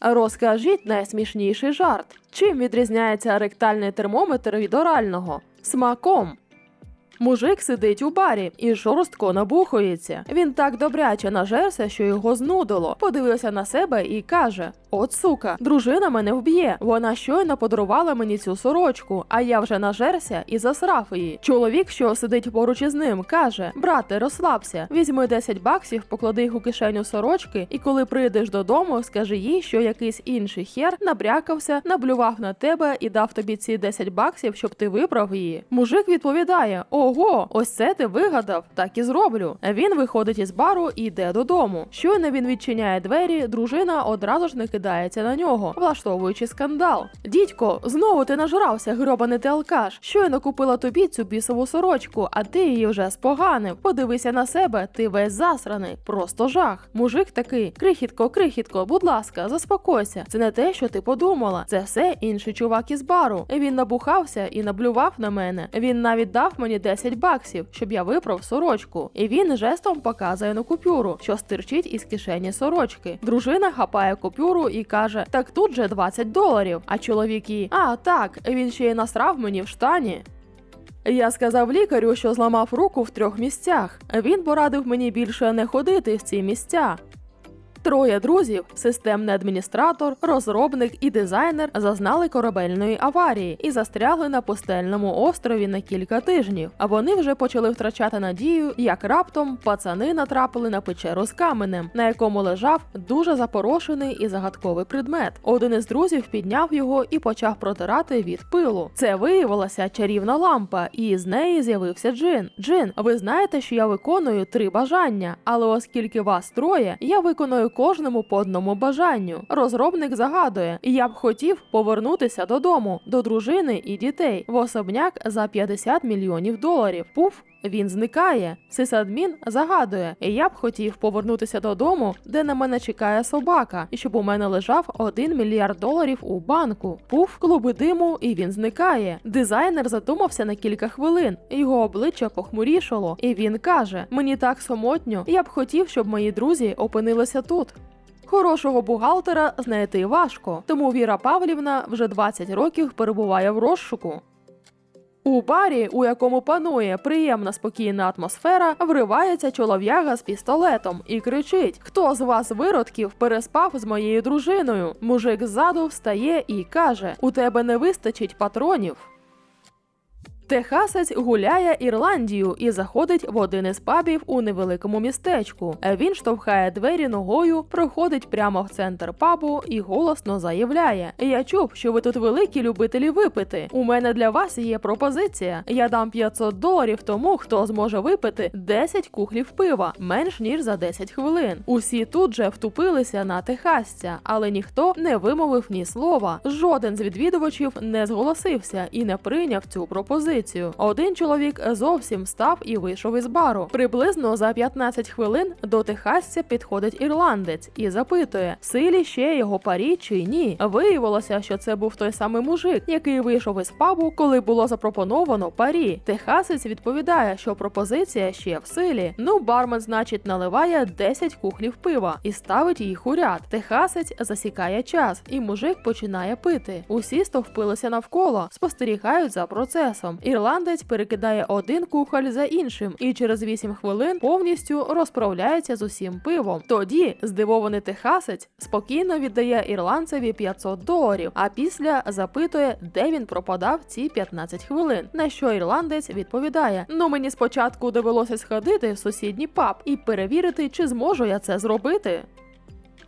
Розкажіть найсмішніший жарт. Чим відрізняється ректальний термометр від орального? Смаком. Мужик сидить у барі і жорстко набухується. Він так добряче нажерся, що його знудило. Подивився на себе і каже: От сука, дружина мене вб'є. Вона щойно подарувала мені цю сорочку, а я вже нажерся і засрав її. Чоловік, що сидить поруч із ним, каже: Брате, розслабся, візьми 10 баксів, поклади їх у кишеню сорочки, і коли прийдеш додому, скажи їй, що якийсь інший хер набрякався, наблював на тебе і дав тобі ці 10 баксів, щоб ти виправ її. Мужик відповідає: Ого, ось це ти вигадав, так і зроблю. Він виходить із бару і йде додому. Щойно він відчиняє двері, дружина одразу ж не кидається на нього, влаштовуючи скандал. Дідько, знову ти нажрався, гробаний ти алкаш. Щойно купила тобі цю бісову сорочку, а ти її вже споганив. Подивися на себе, ти весь засраний, просто жах. Мужик такий, крихітко, крихітко, будь ласка, заспокойся. Це не те, що ти подумала. Це все інший чувак із бару. Він набухався і наблював на мене. Він навіть дав мені 10 баксів, щоб я виправ сорочку. І він жестом показує на купюру, що стирчить із кишені сорочки. Дружина хапає купюру і каже: Так тут же 20 доларів. А чоловік їй, а так, він ще й насрав мені в штані. Я сказав лікарю, що зламав руку в трьох місцях. Він порадив мені більше не ходити в ці місця. Троє друзів, системний адміністратор, розробник і дизайнер зазнали корабельної аварії і застрягли на пустельному острові на кілька тижнів. А вони вже почали втрачати надію, як раптом пацани натрапили на печеру з каменем, на якому лежав дуже запорошений і загадковий предмет. Один із друзів підняв його і почав протирати від пилу. Це виявилася чарівна лампа, і з неї з'явився Джин. Джин, ви знаєте, що я виконую три бажання, але оскільки вас троє, я виконую кожному по одному бажанню. Розробник загадує: я б хотів повернутися додому, до дружини і дітей в особняк за 50 мільйонів доларів. Пуф. Він зникає. Сисадмін загадує: я б хотів повернутися додому, де на мене чекає собака, і щоб у мене лежав 1 мільярд доларів у банку. Пуф клуби диму, і він зникає. Дизайнер задумався на кілька хвилин. Його обличчя похмурішало, і він каже: Мені так самотньо, я б хотів, щоб мої друзі опинилися тут. Хорошого бухгалтера знайти важко, тому Віра Павлівна вже 20 років перебуває в розшуку. У барі, у якому панує приємна спокійна атмосфера, вривається чолов'яга з пістолетом і кричить: Хто з вас виродків переспав з моєю дружиною? Мужик ззаду встає і каже: У тебе не вистачить патронів. Техасець гуляє Ірландію і заходить в один із пабів у невеликому містечку. Він штовхає двері ногою, проходить прямо в центр пабу і голосно заявляє: Я чув, що ви тут великі любителі випити. У мене для вас є пропозиція. Я дам 500 доларів тому, хто зможе випити 10 кухлів пива менш ніж за 10 хвилин. Усі тут же втупилися на техасця, але ніхто не вимовив ні слова. Жоден з відвідувачів не зголосився і не прийняв цю пропозицію. Один чоловік зовсім став і вийшов із бару. Приблизно за 15 хвилин до техасця підходить ірландець і запитує, силі ще його парі чи ні. Виявилося, що це був той самий мужик, який вийшов із пабу, коли було запропоновано парі. Техасець відповідає, що пропозиція ще в силі. Ну, бармен, значить, наливає 10 кухлів пива і ставить їх у ряд. Техасець засікає час, і мужик починає пити. Усі стовпилися навколо, спостерігають за процесом. Ірландець перекидає один кухоль за іншим, і через 8 хвилин повністю розправляється з усім пивом. Тоді здивований техасець спокійно віддає ірландцеві 500 доларів, а після запитує, де він пропадав ці 15 хвилин. На що ірландець відповідає: Ну мені спочатку довелося сходити в сусідній паб і перевірити, чи зможу я це зробити.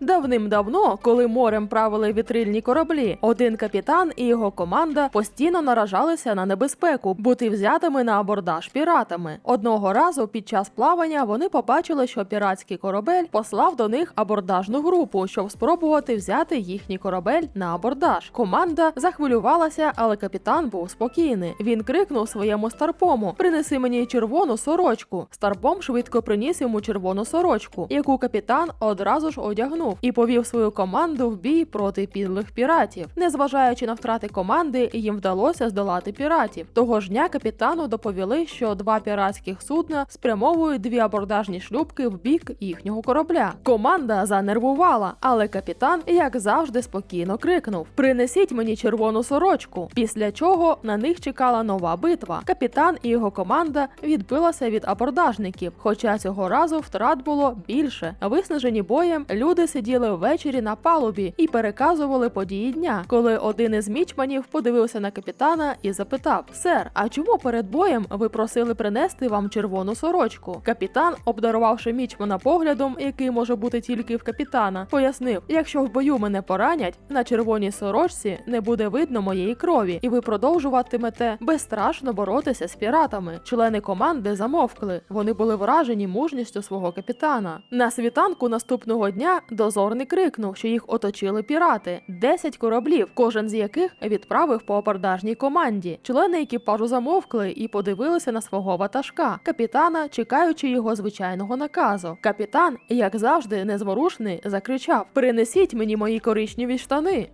Давним-давно, коли морем правили вітрильні кораблі, один капітан і його команда постійно наражалися на небезпеку бути взятими на абордаж піратами. Одного разу під час плавання вони побачили, що піратський корабель послав до них абордажну групу, щоб спробувати взяти їхній корабель на абордаж. Команда захвилювалася, але капітан був спокійний. Він крикнув своєму старпому: Принеси мені червону сорочку. Старпом швидко приніс йому червону сорочку, яку капітан одразу ж одягнув. Кивнув і повів свою команду в бій проти підлих піратів. Незважаючи на втрати команди, їм вдалося здолати піратів. Того ж дня капітану доповіли, що два піратських судна спрямовують дві абордажні шлюпки в бік їхнього корабля. Команда занервувала, але капітан, як завжди, спокійно крикнув: Принесіть мені червону сорочку. Після чого на них чекала нова битва. Капітан і його команда відбилася від абордажників, хоча цього разу втрат було більше. Виснажені боєм, люди сиділи ввечері на палубі і переказували події дня, коли один із мічманів подивився на капітана і запитав: Сер, а чому перед боєм ви просили принести вам червону сорочку? Капітан, обдарувавши мічмана поглядом, який може бути тільки в капітана, пояснив: якщо в бою мене поранять, на червоній сорочці не буде видно моєї крові, і ви продовжуватимете безстрашно боротися з піратами. Члени команди замовкли. Вони були вражені мужністю свого капітана. На світанку наступного дня дозорний крикнув, що їх оточили пірати: десять кораблів, кожен з яких відправив по абордажній команді. Члени екіпажу замовкли і подивилися на свого ватажка, капітана, чекаючи його звичайного наказу. Капітан, як завжди, незворушний, закричав: Принесіть мені мої коричневі штани.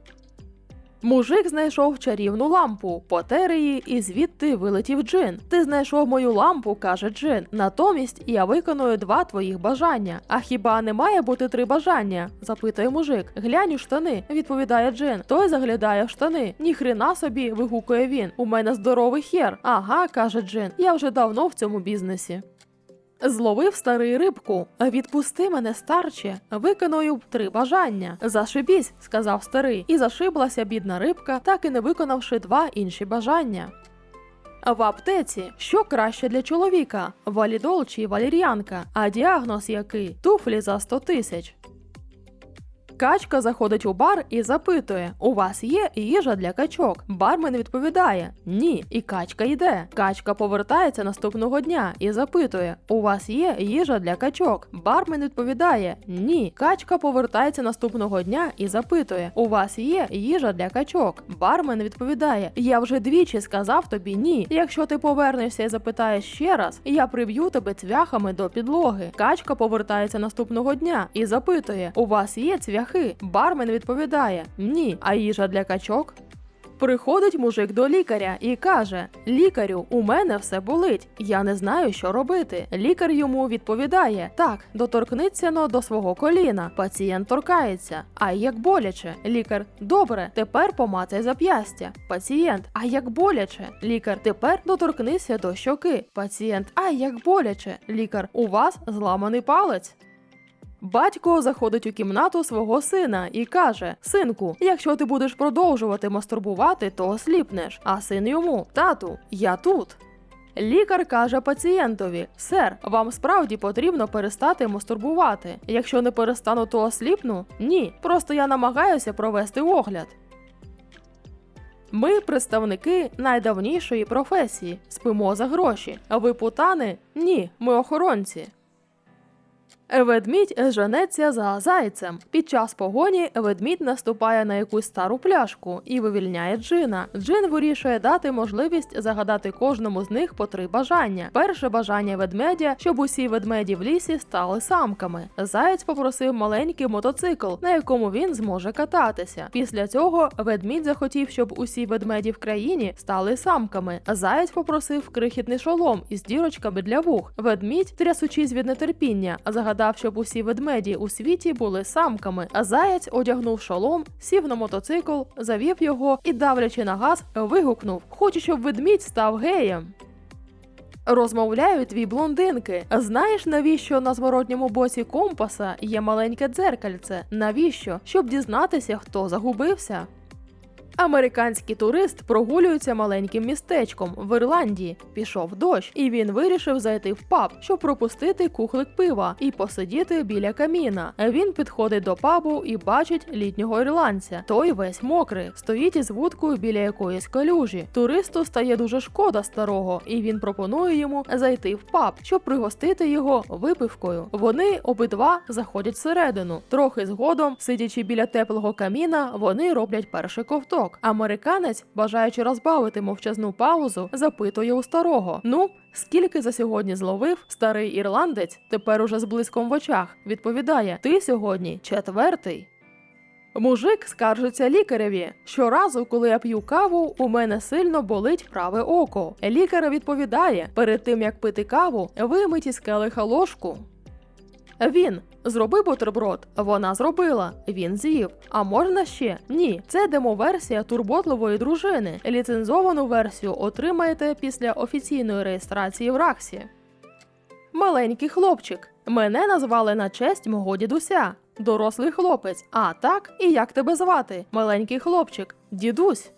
Мужик знайшов чарівну лампу, потер її, і звідти вилетів джин. Ти знайшов мою лампу, каже Джин. Натомість я виконую два твоїх бажання. А хіба не має бути три бажання? запитує мужик. Глянь у штани, відповідає Джин. Той заглядає в штани. Ніхрена собі, вигукує він. У мене здоровий хер. Ага, каже Джин. Я вже давно в цьому бізнесі. Зловив старий рибку. Відпусти мене, старче, виконую три бажання. Зашибісь, сказав старий, і зашиблася бідна рибка, так і не виконавши два інші бажання. В аптеці що краще для чоловіка? Валідол чи валір'янка? А діагноз який? Туфлі за 100 тисяч. Качка заходить у бар і запитує: У вас є їжа для качок? Бармен відповідає: Ні. І качка йде. Качка повертається наступного дня і запитує: У вас є їжа для качок? Бармен відповідає: Ні. Качка повертається наступного дня і запитує: У вас є їжа для качок? Бармен відповідає: Я вже двічі сказав тобі ні. Якщо ти повернешся і запитаєш ще раз, я приб'ю тебе цвяхами до підлоги. Качка повертається наступного дня і запитує: У вас є цвяхи? Бармен відповідає: Ні. А їжа для качок? Приходить мужик до лікаря і каже: Лікарю, у мене все болить. Я не знаю, що робити. Лікар йому відповідає: Так, доторкниться но до свого коліна. Пацієнт торкається. А як боляче? Лікар: Добре, тепер помацай зап'ястя. Пацієнт: А як боляче? Лікар: Тепер доторкнися до щоки. Пацієнт: А як боляче? Лікар: У вас зламаний палець. Батько заходить у кімнату свого сина і каже: Синку, якщо ти будеш продовжувати мастурбувати, то осліпнеш. А син йому: Тату, я тут. Лікар каже пацієнтові: Сер, вам справді потрібно перестати мастурбувати. Якщо не перестану, то осліпну? Ні. Просто я намагаюся провести огляд. Ми представники найдавнішої професії, спимо за гроші. А ви путани? Ні, ми охоронці. Ведмідь женеться за зайцем. Під час погоні ведмідь наступає на якусь стару пляшку і вивільняє джина. Джин вирішує дати можливість загадати кожному з них по три бажання. Перше бажання ведмедя, щоб усі ведмеді в лісі стали самками. Заєць попросив маленький мотоцикл, на якому він зможе кататися. Після цього ведмідь захотів, щоб усі ведмеді в країні стали самками. Заєць попросив крихітний шолом із дірочками для вух. Ведмідь, трясучись від нетерпіння, загадав, щоб усі ведмеді у світі були самками. А заєць одягнув шолом, сів на мотоцикл, завів його і, давлячи на газ, вигукнув: Хочу, щоб ведмідь став геєм. Розмовляють дві блондинки. Знаєш, навіщо на зворотньому боці компаса є маленьке дзеркальце? Навіщо? Щоб дізнатися, хто загубився. Американський турист прогулюється маленьким містечком в Ірландії. Пішов дощ, і він вирішив зайти в паб, щоб пропустити кухлик пива і посидіти біля каміна. Він підходить до пабу і бачить літнього ірландця. Той весь мокрий, стоїть із вудкою біля якоїсь калюжі. Туристу стає дуже шкода старого, і він пропонує йому зайти в паб, щоб пригостити його випивкою. Вони обидва заходять всередину. Трохи згодом, сидячи біля теплого каміна, вони роблять перший ковток. Квиток. Американець, бажаючи розбавити мовчазну паузу, запитує у старого: Ну, скільки за сьогодні зловив старий ірландець, тепер уже з блиском в очах, відповідає: Ти сьогодні четвертий. Мужик скаржиться лікареві. Щоразу, коли я п'ю каву, у мене сильно болить праве око. Лікар відповідає: перед тим як пити каву, вимить із келиха ложку. Він зроби бутерброд. Вона зробила. Він з'їв. А можна ще? Ні. Це демоверсія турботливої дружини. Ліцензовану версію отримаєте після офіційної реєстрації в Раксі. Маленький хлопчик. Мене назвали на честь мого дідуся. Дорослий хлопець. А так, і як тебе звати? Маленький хлопчик. Дідусь.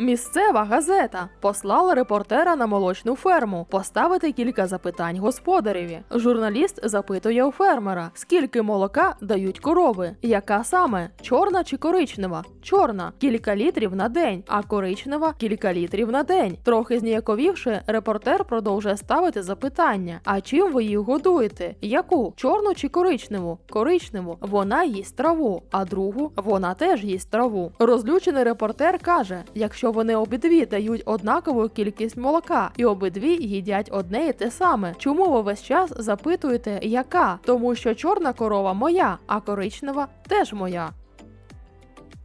Місцева газета послала репортера на молочну ферму поставити кілька запитань господареві. Журналіст запитує у фермера, скільки молока дають корови, яка саме чорна чи коричнева? Чорна кілька літрів на день, а коричнева кілька літрів на день. Трохи зніяковівши, репортер продовжує ставити запитання: а чим ви їх годуєте? Яку чорну чи коричневу? Коричневу. Вона їсть траву, а другу вона теж їсть траву. Розлючений репортер каже: якщо вони обидві дають однакову кількість молока, і обидві їдять одне і те саме. Чому ви весь час запитуєте, яка? Тому що чорна корова моя, а коричнева теж моя.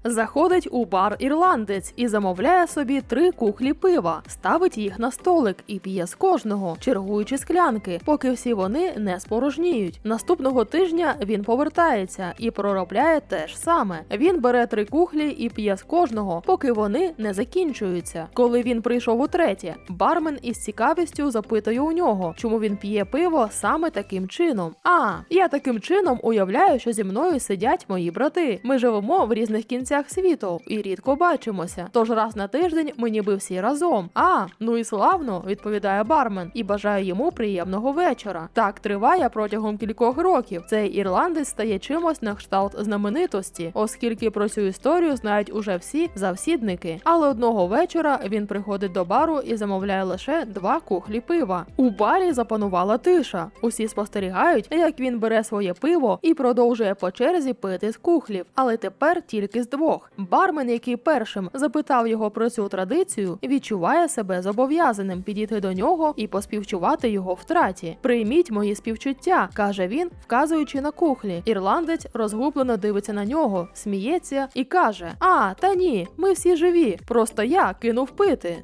Заходить у бар ірландець і замовляє собі три кухлі пива, ставить їх на столик і п'є з кожного, чергуючи склянки, поки всі вони не спорожніють. Наступного тижня він повертається і проробляє те ж саме. Він бере три кухлі і п'є з кожного, поки вони не закінчуються. Коли він прийшов утретє, бармен із цікавістю запитує у нього, чому він п'є пиво саме таким чином. А я таким чином уявляю, що зі мною сидять мої брати. Ми живемо в різних кінцях світу і рідко бачимося. Тож раз на тиждень ми ніби всі разом. А ну і славно, відповідає бармен, і бажає йому приємного вечора. Так триває протягом кількох років. Цей ірландець стає чимось на кшталт знаменитості, оскільки про цю історію знають уже всі завсідники. Але одного вечора він приходить до бару і замовляє лише два кухлі пива. У барі запанувала тиша. Усі спостерігають, як він бере своє пиво і продовжує по черзі пити з кухлів, але тепер тільки з двох. Бармен, який першим запитав його про цю традицію, відчуває себе зобов'язаним підійти до нього і поспівчувати його втраті. Прийміть мої співчуття, каже він, вказуючи на кухлі. Ірландець розгублено дивиться на нього, сміється і каже: А, та ні, ми всі живі. Просто я кинув пити.